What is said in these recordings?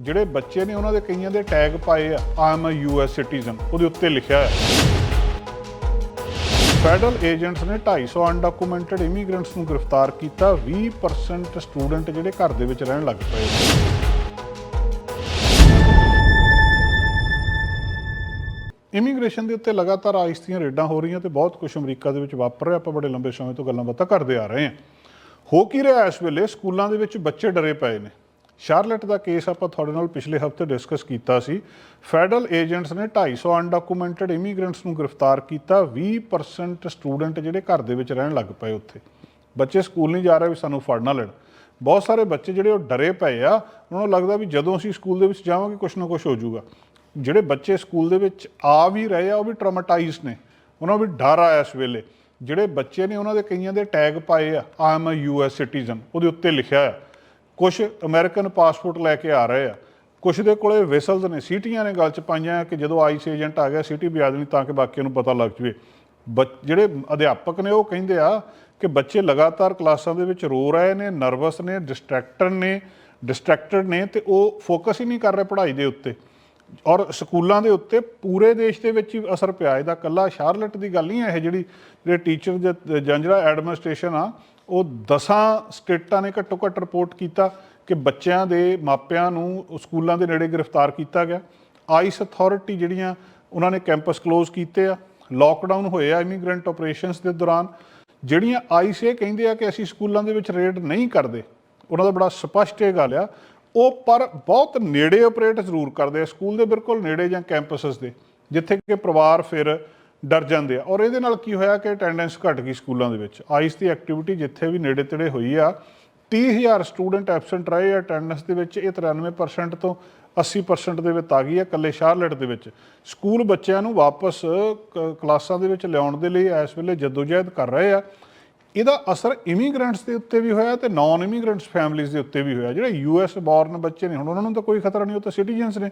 ਜਿਹੜੇ ਬੱਚੇ ਨੇ ਉਹਨਾਂ ਦੇ ਕਈਆਂ ਦੇ ਟੈਗ ਪਾਏ ਆ ਆਮ ਅ ਯੂਐਸ ਸਿਟੀਜ਼ਨ ਉਹਦੇ ਉੱਤੇ ਲਿਖਿਆ ਹੈ। ਫੈਡਰਲ ਏਜੰਟਸ ਨੇ 250 ਅਨਡਾਕੂਮੈਂਟਡ ਇਮੀਗ੍ਰੈਂਟਸ ਨੂੰ ਗ੍ਰਿਫਤਾਰ ਕੀਤਾ 20% ਸਟੂਡੈਂਟ ਜਿਹੜੇ ਘਰ ਦੇ ਵਿੱਚ ਰਹਿਣ ਲੱਗ ਪਏ। ਇਮੀਗ੍ਰੇਸ਼ਨ ਦੇ ਉੱਤੇ ਲਗਾਤਾਰ ਆਈਸ ਦੀਆਂ ਰੇਡਾਂ ਹੋ ਰਹੀਆਂ ਤੇ ਬਹੁਤ ਕੁਝ ਅਮਰੀਕਾ ਦੇ ਵਿੱਚ ਵਾਪਰ ਰਿਹਾ, ਆਪਾਂ ਬੜੇ ਲੰਬੇ ਸਮੇਂ ਤੋਂ ਗੱਲਾਂ ਬਾਤਾਂ ਕਰਦੇ ਆ ਰਹੇ ਹਾਂ। ਹੋ ਕੀ ਰਿਹਾ ਇਸ ਵੇਲੇ? ਸਕੂਲਾਂ ਦੇ ਵਿੱਚ ਬੱਚੇ ਡਰੇ ਪਏ ਨੇ। ਸ਼ਾਰਲਟ ਦਾ ਕੇਸ ਆਪਾਂ ਤੁਹਾਡੇ ਨਾਲ ਪਿਛਲੇ ਹਫ਼ਤੇ ਡਿਸਕਸ ਕੀਤਾ ਸੀ। ਫੈਡਰਲ ਏਜੰਟਸ ਨੇ 250 ਅਨਡਾਕੂਮੈਂਟਡ ਇਮੀਗ੍ਰੈਂਟਸ ਨੂੰ ਗ੍ਰਿਫਤਾਰ ਕੀਤਾ। 20% ਸਟੂਡੈਂਟ ਜਿਹੜੇ ਘਰ ਦੇ ਵਿੱਚ ਰਹਿਣ ਲੱਗ ਪਏ ਉੱਥੇ। ਬੱਚੇ ਸਕੂਲ ਨਹੀਂ ਜਾ ਰਹੇ ਵੀ ਸਾਨੂੰ ਫੜ ਨਾ ਲੈਣ। ਬਹੁਤ ਸਾਰੇ ਬੱਚੇ ਜਿਹੜੇ ਉਹ ਡਰੇ ਪਏ ਆ। ਉਹਨਾਂ ਨੂੰ ਲੱਗਦਾ ਵੀ ਜਦੋਂ ਅਸੀਂ ਸਕੂਲ ਦੇ ਵਿੱਚ ਜਾਵਾਂਗੇ ਕੁਝ ਨਾ ਕੁਝ ਹੋ ਜਾਊਗਾ। ਜਿਹੜੇ ਬੱਚੇ ਸਕੂਲ ਦੇ ਵਿੱਚ ਆ ਵੀ ਰਹੇ ਆ, ਉਹ ਵੀ ਟਰਾਮਾਟਾਈਜ਼ਡ ਨੇ। ਉਹਨਾਂ ਨੂੰ ਵੀ ਡਰ ਆਇਆ ਇਸ ਵੇਲੇ। ਜਿਹੜੇ ਬੱਚੇ ਨੇ ਉਹਨਾਂ ਦੇ ਕਈਆਂ ਦੇ ਟੈਗ ਪਾਏ ਆ। ਆਮ ਅ ਯੂਐਸ ਸਿਟੀਜ਼ਨ ਉਹਦੇ ਉੱਤੇ ਲਿਖਿਆ ਆ। ਕੁਝ ਅਮਰੀਕਨ ਪਾਸਪੋਰਟ ਲੈ ਕੇ ਆ ਰਹੇ ਆ। ਕੁਝ ਦੇ ਕੋਲੇ ਵਿਸਲਸ ਨੇ, ਸੀਟੀਆਂ ਨੇ ਗੱਲ ਚ ਪਾਈਆਂ ਕਿ ਜਦੋਂ ਆਈਸ ਏਜੰਟ ਆ ਗਿਆ ਸੀਟੀ ਵੀ ਦੇਣੀ ਤਾਂ ਕਿ ਬਾਕੀਆਂ ਨੂੰ ਪਤਾ ਲੱਗ ਜਵੇ। ਬੱਚ- ਜਿਹੜੇ ਅਧਿਆਪਕ ਨੇ ਉਹ ਕਹਿੰਦੇ ਆ ਕਿ ਬੱਚੇ ਲਗਾਤਾਰ ਕਲਾਸਾਂ ਦੇ ਵਿੱਚ ਰੋ ਰਹੇ ਨੇ, ਨਰਵਸ ਨੇ ਡਿਸਟਰੈਕਟਡ ਨੇ ਡਿਸਟਰੈਕਟਡ ਨੇ ਤੇ ਉਹ ਫੋਕਸ ਹੀ ਨਹੀਂ ਕਰ ਰਹੇ ਪੜ੍ਹਾਈ ਦੇ ਉੱਤੇ। ਔਰ ਸਕੂਲਾਂ ਦੇ ਉੱਤੇ ਪੂਰੇ ਦੇਸ਼ ਦੇ ਵਿੱਚ ਹੀ ਅਸਰ ਪਿਆ। ਇਹਦਾ ਕੱਲਾ ਸ਼ਾਰਲਟ ਦੀ ਗੱਲ ਨਹੀਂ ਹੈ, ਇਹ ਜਿਹੜੀ ਜਿਹੜੇ ਟੀਚਰ ਜਾਂ ਜਿਹੜਾ ਐਡਮਿਨਿਸਟ੍ਰੇਸ਼ਨ ਆ, ਉਹ ਦਸਾਂ ਸਟੇਟਾਂ ਨੇ ਘੱਟੋ ਘੱਟ ਰਿਪੋਰਟ ਕੀਤਾ ਕਿ ਬੱਚਿਆਂ ਦੇ ਮਾਪਿਆਂ ਨੂੰ ਸਕੂਲਾਂ ਦੇ ਨੇੜੇ ਗ੍ਰਿਫਤਾਰ ਕੀਤਾ ਗਿਆ। ਆਈਸ ਅਥਾਰਟੀ ਜਿਹੜੀਆਂ ਉਹਨਾਂ ਨੇ ਕੈਂਪਸ ਕਲੋਜ਼ ਕੀਤੇ ਆ ਲੋਕਡਾਊਨ ਹੋਏ ਆ ਇਮੀਗ੍ਰੈਂਟ ਆਪਰੇਸ਼ਨਸ ਦੇ ਦੌਰਾਨ। ਜਿਹੜੀਆਂ ਆਈਸ ਇਹ ਕਹਿੰਦੇ ਆ ਕਿ ਅਸੀਂ ਸਕੂਲਾਂ ਦੇ ਵਿੱਚ ਰੇਡ ਨਹੀਂ ਕਰਦੇ, ਉਹਨਾਂ ਦਾ ਬੜਾ ਸਪਸ਼ਟ ਇਹ ਗੱਲ ਆ ਉਹ ਪਰ ਬਹੁਤ ਨੇੜੇ ਆਪਰੇਟ ਜ਼ਰੂਰ ਕਰਦੇ ਆ, ਸਕੂਲ ਦੇ ਬਿਲਕੁਲ ਨੇੜੇ ਜਾਂ ਕੈਂਪਸਸ ਦੇ, ਜਿੱਥੇ ਕਿ ਪਰਿਵਾਰ ਫਿਰ ਡਰ ਜਾਂਦੇ ਆ। ਔਰ ਇਹਦੇ ਨਾਲ ਕੀ ਹੋਇਆ ਕਿ ਅਟੈਂਡੈਂਸ ਘਟ ਗਈ ਸਕੂਲਾਂ ਦੇ ਵਿੱਚ। ਆਈਸ ਦੀ ਐਕਟੀਵਿਟੀ ਜਿੱਥੇ ਵੀ ਨੇੜੇ ਤੇੜੇ ਹੋਈ ਆ 30000 ਸਟੂਡੈਂਟ ਐਬਸੈਂਟ ਰਹੇ ਆ ਅਟੈਂਡੈਂਸ ਦੇ ਵਿੱਚ, ਇਹ 93% ਤੋਂ 80% ਦੇ ਵਿੱਚ ਆ ਗਈ ਹੈ ਇਕੱਲੇ ਸ਼ਾਰਲਟ ਦੇ ਵਿੱਚ। ਸਕੂਲ ਬੱਚਿਆਂ ਨੂੰ ਵਾਪਸ ਕ- ਕਲਾਸਾਂ ਦੇ ਵਿੱਚ ਲਿਆਉਣ ਦੇ ਲਈ ਇਸ ਵੇਲੇ ਜਦੋਜਹਿਦ ਕਰ ਰਹੇ ਆ। ਇਹਦਾ ਅਸਰ ਇਮੀਗ੍ਰੈਂਟਸ ਦੇ ਉੱਤੇ ਵੀ ਹੋਇਆ ਤੇ ਨਾਨ ਇਮੀਗ੍ਰੈਂਟਸ ਫੈਮਿਲੀਜ਼ ਦੇ ਉੱਤੇ ਵੀ ਹੋਇਆ। ਜਿਹੜੇ ਯੂਐਸ ਬੌਰਨ ਬੱਚੇ ਨੇ, ਹੁਣ ਉਹਨਾਂ ਨੂੰ ਤਾਂ ਕੋਈ ਖਤਰਾ ਨਹੀਂ, ਉਹ ਤਾਂ ਸਿਟੀਜ਼ਨਸ ਨੇ।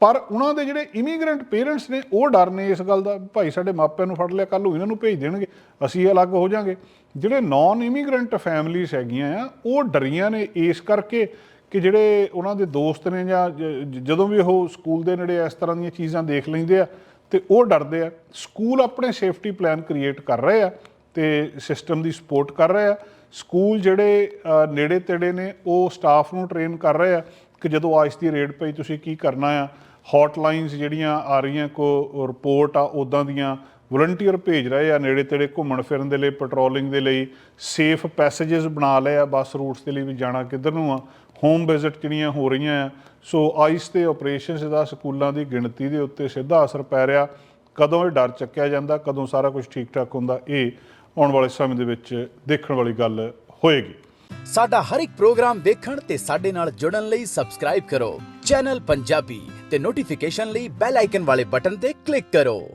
ਪਰ ਉਹਨਾਂ ਦੇ ਜਿਹੜੇ ਇਮੀਗ੍ਰੈਂਟ ਪੇਰੈਂਟਸ ਨੇ, ਉਹ ਡਰ ਨੇ ਇਸ ਗੱਲ ਦਾ, ਭਾਈ ਸਾਡੇ ਮਾਪਿਆਂ ਨੂੰ ਫੜ ਲਿਆ ਕੱਲ ਨੂੰ ਇਹਨਾਂ ਨੂੰ ਭੇਜ ਦੇਣਗੇ, ਅਸੀਂ ਅਲੱਗ ਹੋ ਜਾਾਂਗੇ। ਜਿਹੜੇ ਨਾਨ ਇਮੀਗ੍ਰੈਂਟ ਫੈਮਿਲੀਜ਼ ਹੈਗੀਆਂ ਆ, ਉਹ ਡਰੀਆਂ ਨੇ ਇਸ ਕਰਕੇ ਕਿ ਜਿਹੜੇ ਉਹਨਾਂ ਦੇ ਦੋਸਤ ਨੇ ਜਾਂ ਜ- ਜਦੋਂ ਵੀ ਉਹ ਸਕੂਲ ਦੇ ਨੇੜੇ ਇਸ ਤਰ੍ਹਾਂ ਦੀਆਂ ਚੀਜ਼ਾਂ ਦੇਖ ਲੈਂਦੇ ਆ, ਤੇ ਉਹ ਡਰਦੇ ਆ। ਸਕੂਲ ਆਪਣੇ ਸੇਫਟੀ ਪਲਾਨ ਕ੍ਰੀਏਟ ਕਰ ਰਹੇ ਆ। ਤੇ ਸਿਸਟਮ ਦੀ ਸਪੋਰਟ ਕਰ ਰਹੇ ਆ। ਸਕੂਲ ਜਿਹੜੇ ਨੇੜੇ ਤੇੜੇ ਨੇ, ਉਹ ਸਟਾਫ ਨੂੰ ਟ੍ਰੇਨ ਕਰ ਰਹੇ ਆ ਕਿ ਜਦੋਂ ਆਇਸ ਦੀ ਰੇਡ ਪਈ ਤੁਸੀਂ ਕੀ ਕਰਨਾ ਆ। ਹੌਟਲਾਈਨਸ ਜਿਹੜੀਆਂ ਆ ਰਹੀਆਂ, ਕੋ ਰਿਪੋਰਟ ਆ ਉਦਾਂ ਦੀਆਂ ਵਲੰਟੀਅਰ ਭੇਜ ਰਹੇ ਆ ਨੇੜੇ ਤੇੜੇ ਘੁੰਮਣ ਫਿਰਨ ਦੇ ਲਈ ਪੈਟਰੋਲਿੰਗ ਦੇ ਲਈ ਸੇਫ ਪੈਸੇजेस ਬਣਾ ਲਏ ਆ, ਬੱਸ ਰੂਟਸ ਦੇ ਲਈ ਵੀ ਜਾਣਾ ਕਿੱਧਰ ਨੂੰ ਆ। ਹੋਮ ਵਿਜ਼ਿਟ ਜਿਹੜੀਆਂ ਹੋ ਰਹੀਆਂ ਆ। ਸੋ ਆਈਸ ਤੇ ਆਪਰੇਸ਼ਨਸ ਦਾ ਸਕੂਲਾਂ ਦੀ ਗਿਣਤੀ ਦੇ ਉੱਤੇ ਸਿੱਧਾ ਅਸਰ ਪੈ ਰਿਹਾ। ਕਦੋਂ ਇਹ ਡਰ ਚੱਕਿਆ ਜਾਂਦਾ, ਕਦੋਂ ਸਾਰਾ ਕੁਝ ਠੀਕ ਠਾਕ ਹੁੰਦਾ, ਇਹ ਆਉਣ ਵਾਲੇ ਸਮੇਂ ਦੇ ਵਿੱਚ ਦੇਖਣ ਵਾਲੀ ਗੱਲ ਹੋਏਗੀ। ਸਾਡਾ ਹਰ ਇੱਕ ਪ੍ਰੋਗਰਾਮ ਦੇਖਣ ਤੇ ਸਾਡੇ ਨਾਲ ਜੁੜਨ ਲਈ ਸਬਸਕ੍ਰਾਈਬ ਕਰੋ। ਚੈਨਲ ਪੰਜਾਬੀ ਤੇ ਨੋਟੀਫਿਕੇਸ਼ਨ ਲਈ ਬੈਲ ਆਈਕਨ ਵਾਲੇ ਬਟਨ ਤੇ ਕਲਿੱਕ ਕਰੋ।